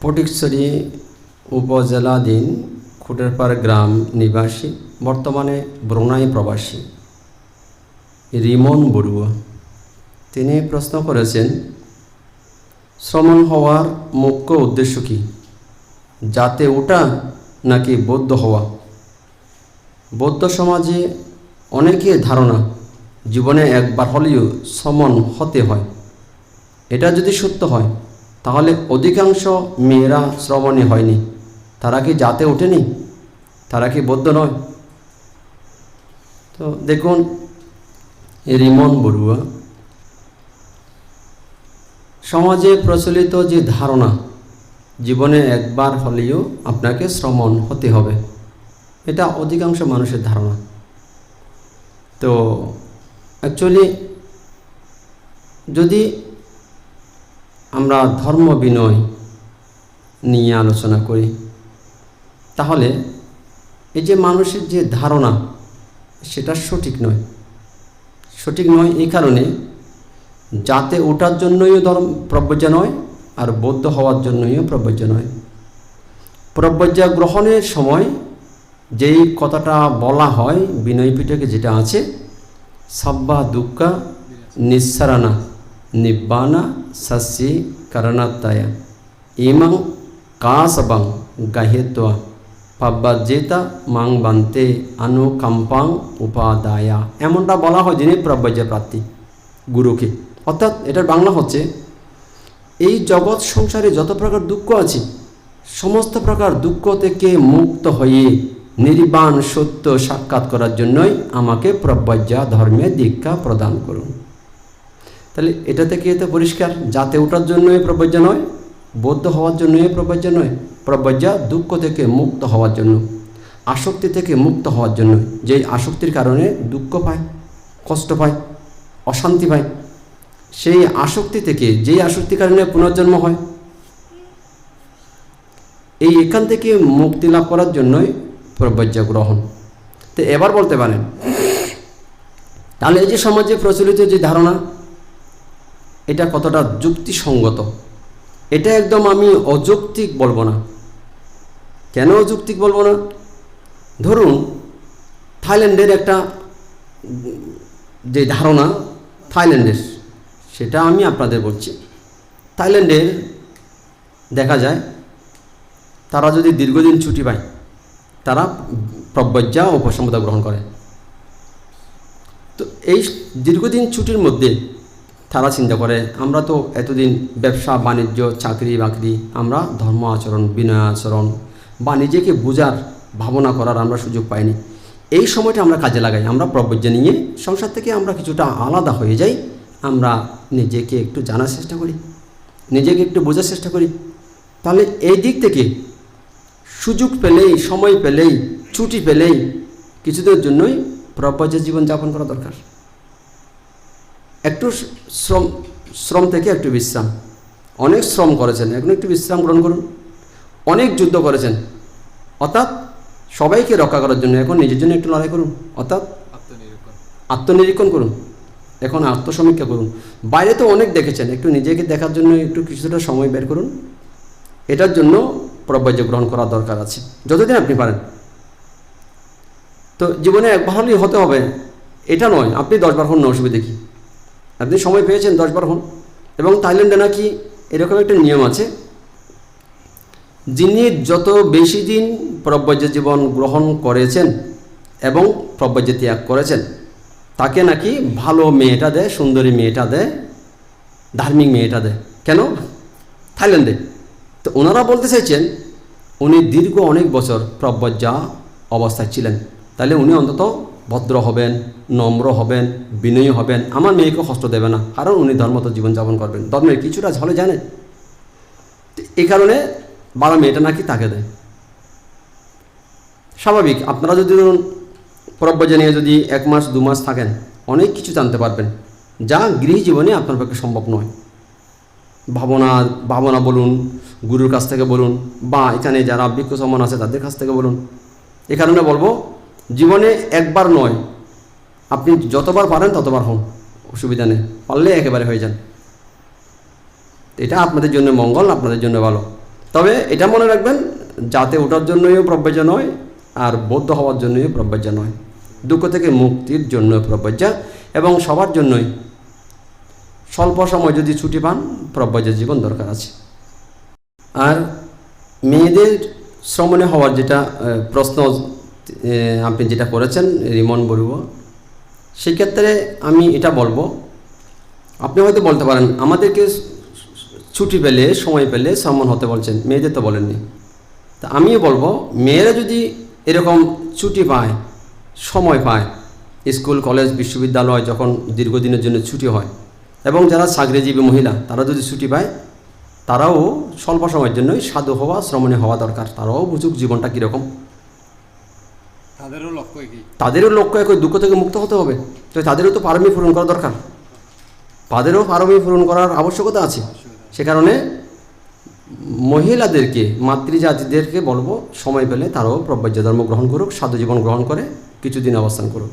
ফটিকছড়ি উপজেলাধীন খুটেরপাড় গ্রাম নিবাসী, বর্তমানে ব্রুনাই প্রবাসী রিমন বড়ুয়া। তিনি প্রশ্ন করেছেন, শ্রমণ হওয়ার মুখ্য উদ্দেশ্য কি? যাতে ওটা নাকি বৌদ্ধ হওয়া? বৌদ্ধ সমাজে অনেকের ধারণা, জীবনে একবার হলেও সমন হতে হয়। এটা যদি সত্য হয় তাহলে অধিকাংশ মেয়েরা শ্রমণে হয়নি। তারা কি জাতে ওঠেনি? তারা কি বৌদ্ধ নয়? তো দেখুন রিমন বড়ুয়া, সমাজে প্রচলিত যে ধারণা, জীবনে একবার হলেও আপনাকে শ্রমণ হতে হবে। এটা অধিকাংশ মানুষের ধারণা। তো অ্যাকচুয়ালি যদি আমরা ধর্ম বিনয় নিয়ে আলোচনা করি। তাহলে এই যে মানুষের যে ধারণা, সেটা সঠিক নয়। সঠিক নয় এই কারণে যাতে ওঠার জন্যই ধর্ম প্রব্রজ্য নয় আর বৌদ্ধ হওয়ার জন্যই প্রব্রজ্য নয়। প্রব্রজ্যা গ্রহণের সময় যেই কথাটা বলা হয় বিনয় পিঠকে যেটা আছে, সাব্বা দুঃখা নিঃসারানা সস্যি করণাত্তায়া ইমাং কাসবাং গাহেত্বা পাব্বাজেতা মাং বান্তে অনুকম্পাং উপাদায়া এমনটা বলা হয় যিনি প্রব্রজ্য প্রার্থী গুরুকে অর্থাৎ এটার বাংলা হচ্ছে এই জগৎ সংসারে যত প্রকার দুঃখ আছে সমস্ত প্রকার দুঃখ থেকে মুক্ত হয়ে নির্বাণ সত্য সাক্ষাৎ করার জন্যই আমাকে প্রব্রজ্যা ধর্মে দীক্ষা প্রদান করুন। তাহলে এটা থেকে তো পরিষ্কার? যাতে ওঠার জন্যই প্রব্রজ্য নয়, বৌদ্ধ হওয়ার জন্যই প্রব্রজ্য নয় প্রব্রজ্যা দুঃখ থেকে মুক্ত হওয়ার জন্য, আসক্তি থেকে মুক্ত হওয়ার জন্য। যেই আসক্তির কারণে দুঃখ পায়, কষ্ট পায়, অশান্তি পায়, সেই আসক্তি থেকে, যেই আসক্তির কারণে পুনর্জন্ম হয়, এই এখান থেকে মুক্তি লাভ করার জন্যই প্রব্রজ্য গ্রহণ। তো এবার বলতে পারেন, তাহলে এই যে সমাজে প্রচলিত যে ধারণা এটা কতটা যুক্তিসঙ্গত? এটা একদম আমি অযৌক্তিক বলব না। কেন অযৌক্তিক বলব না? ধরুন, থাইল্যান্ডের একটা যে ধারণা, থাইল্যান্ডের, সেটা আমি আপনাদের বলছি। থাইল্যান্ডের, দেখা যায়, তারা যদি দীর্ঘদিন ছুটি পায়, তারা প্রব্রজ্যা ও উপসম্পদা গ্রহণ করে। তো এই দীর্ঘদিন ছুটির মধ্যে তারা চিন্তা করে, আমরা তো এতদিন ব্যবসা, বাণিজ্য, চাকরি, বাকরি, আমরা ধর্ম আচরণ, বিনয় আচরণ বা নিজেকে বোঝার ভাবনা করার আমরা সুযোগ পাইনি। এই সময়টা আমরা কাজে লাগাই। আমরা প্রব্রজ্য নিয়ে সংসার থেকে আমরা কিছুটা আলাদা হয়ে যাই। আমরা নিজেকে একটু জানার চেষ্টা করি, নিজেকে একটু বোঝার চেষ্টা করি। তাহলে এই দিক থেকে সুযোগ পেলেই, সময় পেলেই, ছুটি পেলেই কিছুদের জন্যই প্রব্রজ্য জীবন যাপন করা দরকার। একটু শ্রম শ্রম থেকে একটু বিশ্রাম। অনেক শ্রম করেছেন এখন একটু বিশ্রাম গ্রহণ করুন। অনেক যুদ্ধ করেছেন। অর্থাৎ সবাইকে রক্ষা করার জন্য এখন নিজের জন্য একটু লড়াই করুন। অর্থাৎ আত্মনিরীক্ষণ। করুন। এখন আত্মসমীক্ষা করুন। বাইরে তো অনেক দেখেছেন একটু নিজেকে দেখার জন্য একটু কিছুটা সময় বের করুন। এটার জন্য প্রব্রজ্য গ্রহণ করা দরকার আছে। যতদিন আপনি পারেন। তো জীবনে একবার হলেই হতে হবে। এটা নয় আপনি দশবার হন অসুবিধে কি? আপনি সময় পেয়েছেন দশবার হন এবং থাইল্যান্ডে নাকি এরকম একটা নিয়ম আছে, যিনি যত বেশি দিন প্রব্রজ্য জীবন গ্রহণ করেছেন এবং প্রব্রজ্য ত্যাগ করেছেন, তাকে নাকি ভালো মেয়েটা দেয়, সুন্দরী মেয়েটা দেয়, ধার্মিক মেয়েটা দেয়। কেন? থাইল্যান্ডে। তো ওনারা বলতে চাইছেন, উনি দীর্ঘ অনেক বছর প্রব্রজ্যা অবস্থায় ছিলেন। তাহলে উনি অন্তত ভদ্র হবেন, নম্র হবেন, বিনয়ী হবেন। আমার মেয়েকে কষ্ট দেবে না। কারণ উনি ধর্মত জীবনযাপন করবেন। ধর্মের কিছুটা ঝলে জানে এই কারণে বাবা মেয়েটা নাকি তাকে দেয়। স্বাভাবিক। আপনারা যদি ধরুন প্রব্রজ্য নিয়ে যদি এক মাস, দু মাস থাকেন, অনেক কিছু জানতে পারবেন। যা গৃহ জীবনে আপনার পক্ষে সম্ভব নয়। ভাবনা ভাবনা বলুন, গুরুর কাছ থেকে বলুন, বা এখানে যারা বিজ্ঞ সম্মান আছে তাদের কাছ থেকে বলুন। এ কারণে বলব জীবনে একবার নয়। আপনি যতবার পারেন ততবার হন। অসুবিধা নেই। পারলে একেবারে হয়ে যান। এটা আপনাদের জন্য মঙ্গল, আপনাদের জন্য ভালো। তবে এটা মনে রাখবেন, যাতে ওঠার জন্যই প্রব্যাজ্য নয় আর বৌদ্ধ হওয়ার জন্যই প্রব্যাজ্য নয়। দুঃখ থেকে মুক্তির জন্য প্রব্যাজ্য এবং সবার জন্যই। স্বল্প সময় যদি ছুটি পান প্রব্যাজ্য জীবন দরকার আছে। আর মেয়েদের শ্রমণে হওয়ার যেটা প্রশ্ন আপনি যেটা করেছেন, রিমন বড়ুয়া সেক্ষেত্রে আমি এটা বলব। আপনি হয়তো বলতে পারেন, আমাদেরকে ছুটি পেলে, সময় পেলে শ্রমণ হতে বলছেন, মেয়েদের তো বলেননি। তা আমিও বলব, মেয়েরা যদি এরকম ছুটি পায়, সময় পায়, স্কুল, কলেজ, বিশ্ববিদ্যালয় যখন দীর্ঘদিনের জন্য ছুটি হয়, এবং যারা চাকরিজীবী মহিলা, তারা যদি ছুটি পায়, তারাও স্বল্প সময়ের জন্যই সাধু হওয়া শ্রমণে হওয়া দরকার, তারাও বুঝুক জীবনটা কীরকম। তাদেরও লক্ষ্য একই। তাদেরও লক্ষ্য একই দুঃখ থেকে মুক্ত হতে হবে। তো তাদেরও তো পারমি পূরণ করা দরকার। তাদেরও পারমি পূরণ করার আবশ্যকতা আছে। সে কারণে মহিলাদেরকে মাতৃজাতিদেরকে বলব সময় পেলে তারাও প্রব্যাজ্য ধর্ম গ্রহণ করুক সাধু জীবন গ্রহণ করে কিছুদিন অবস্থান করুক।